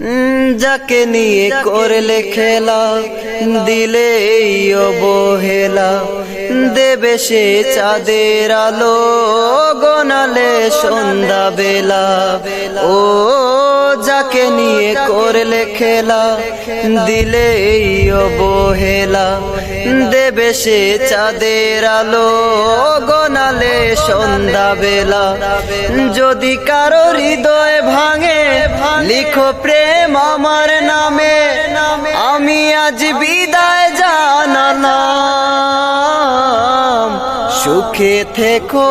যাকে নিয়ে করলে খেলা দিলে অবহেলা। দেবে সে চাঁদের আলো গোনালে সন্ধ্যা বেলা ও যাকে নিয়ে করলে খেলা দিলে অবহেলা। দেবে সে চাঁদের আলো গোনালে সন্ধ্যা বেলা যদি কারও হৃদয় ভাঙে লিখো প্রেম আমার নামে। আমি আজ বিদায় জানালাম। সুখে থেকো।